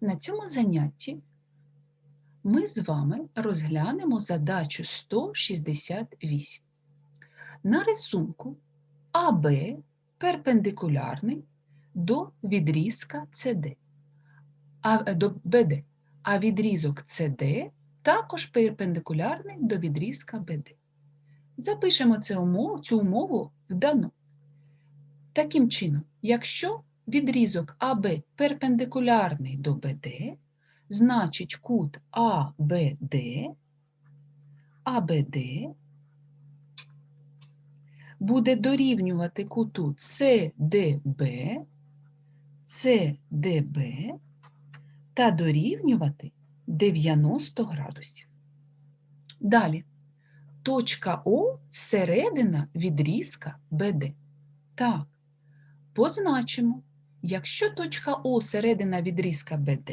На цьому занятті ми з вами розглянемо задачу 168. На рисунку АБ перпендикулярний до відрізка CD, а, е, до БД, а відрізок CD також перпендикулярний до відрізка БД. Запишемо це умову, цю умову в дано. Таким чином, якщо відрізок АБ перпендикулярний до БД, значить кут АБД, АБД буде дорівнювати куту СДБ, СДБ та дорівнювати 90 градусів. Далі, точка О середина відрізка БД. Так, позначимо, якщо точка О середина відрізка БД,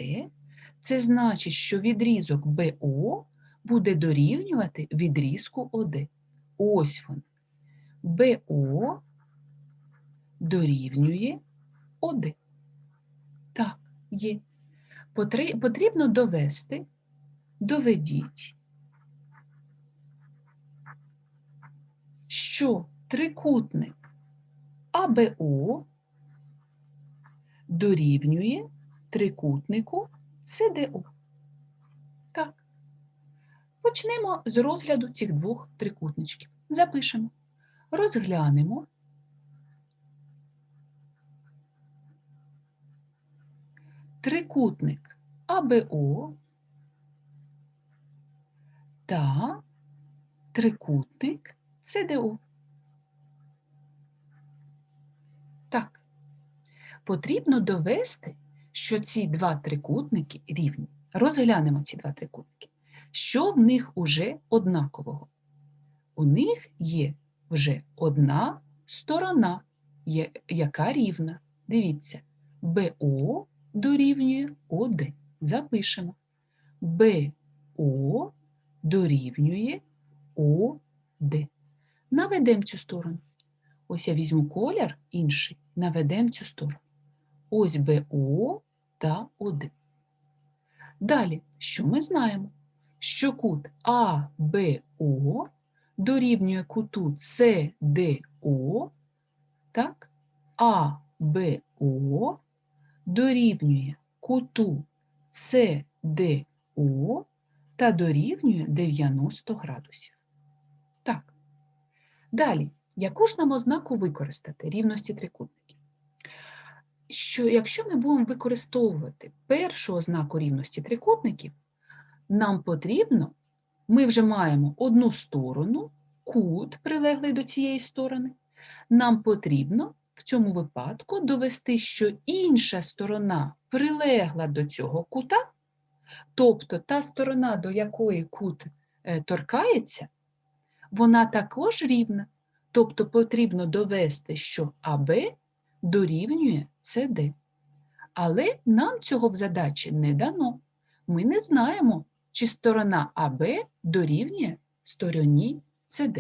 це значить, що відрізок БО буде дорівнювати відрізку ОД. Ось він. БО дорівнює ОД. Так, є. Потрібно довести, доведіть, що трикутник АБО дорівнює трикутнику СДО. Так. Почнемо з розгляду цих двох трикутничків. Запишемо. Розглянемо. Трикутник АБО та трикутник СДО. Так. Потрібно довести, що ці два трикутники рівні. Розглянемо ці два трикутники. Що в них уже однакового? У них є вже одна сторона, яка рівна. Дивіться, БО дорівнює ОД. Запишемо. БО дорівнює ОД. Наведемо цю сторону. Ось я візьму колір інший, наведемо цю сторону. Ось БО та ОД. Далі, що ми знаємо? Що кут АБО дорівнює куту СДО, так? АБО дорівнює куту СДО та дорівнює 90 градусів. Так. Далі, яку ж нам ознаку використати рівності трикутників? Що якщо ми будемо використовувати першу ознаку рівності трикутників, нам потрібно, ми вже маємо одну сторону, кут, прилеглий до цієї сторони. Нам потрібно в цьому випадку довести, що інша сторона прилегла до цього кута, тобто та сторона, до якої кут е, торкається, вона також рівна. Тобто потрібно довести, що АБ дорівнює СД. Але нам цього в задачі не дано. Ми не знаємо, чи сторона АБ дорівнює стороні СД.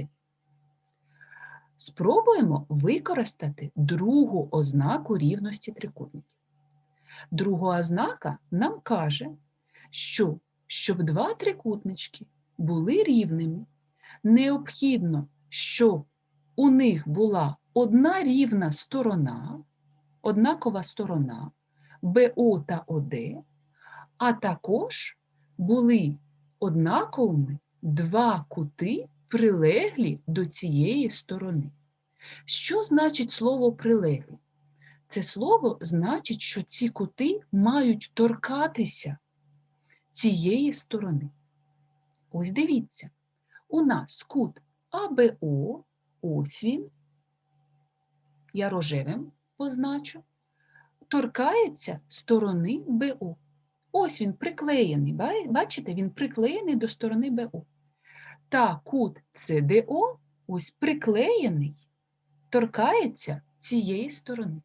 Спробуємо використати другу ознаку рівності трикутників. Друга ознака нам каже, що щоб два трикутнички були рівними, необхідно, щоб у них була одна рівна сторона, однакова сторона БО та ОД, а також були однаковими два кути, прилеглі до цієї сторони. Що значить слово прилеглі? Це слово значить, що ці кути мають торкатися цієї сторони. Ось дивіться, у нас кут АБО, ось він, я рожевим позначу, торкається сторони БО. Ось він приклеєний. Бачите, він приклеєний до сторони БО. Та кут СДО ось приклеєний, торкається цієї сторони.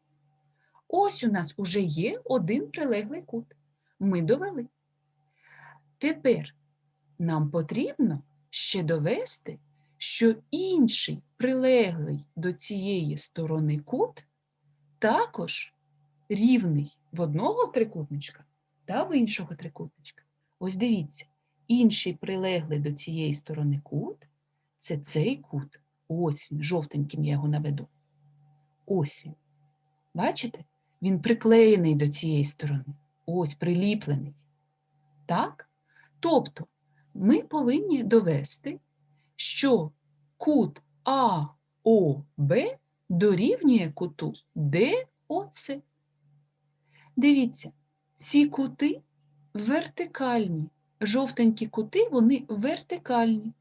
Ось у нас уже є один прилеглий кут. Ми довели. Тепер нам потрібно ще довести, що інший прилеглий до цієї сторони кут також рівний в одного трикутничка та в іншого трикутничка. Ось дивіться, інший прилеглий до цієї сторони кут це цей кут. Ось він, жовтеньким я його наведу. Ось він. Бачите? Він приклеєний до цієї сторони. Ось приліплений. Так? Тобто ми повинні довести, що кут АОБ дорівнює куту ДОЦ. Дивіться, ці кути вертикальні. Жовтенькі кути, вони вертикальні,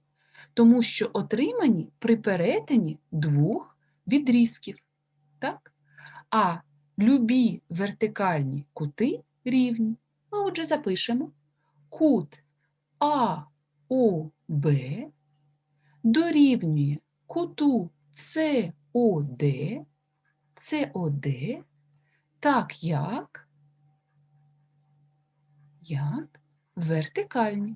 тому що отримані при перетині двох відрізків. Так? А любі вертикальні кути рівні. А отже, запишемо кут АОБ дорівнює куту СОД, СОД, так як, як вертикальні.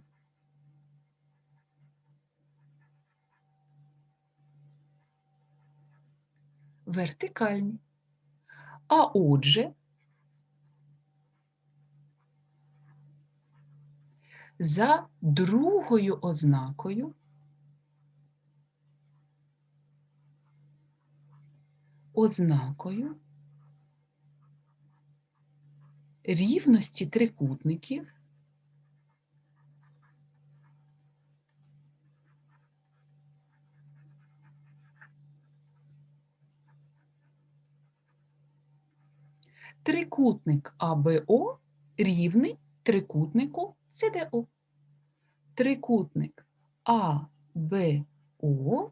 Вертикальні. А отже, за другою ознакою ознакою рівності трикутників трикутник АБО рівний трикутнику СДО. Трикутник АБО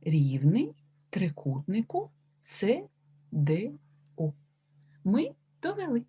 рівний трикутнику СДО. Ми довели.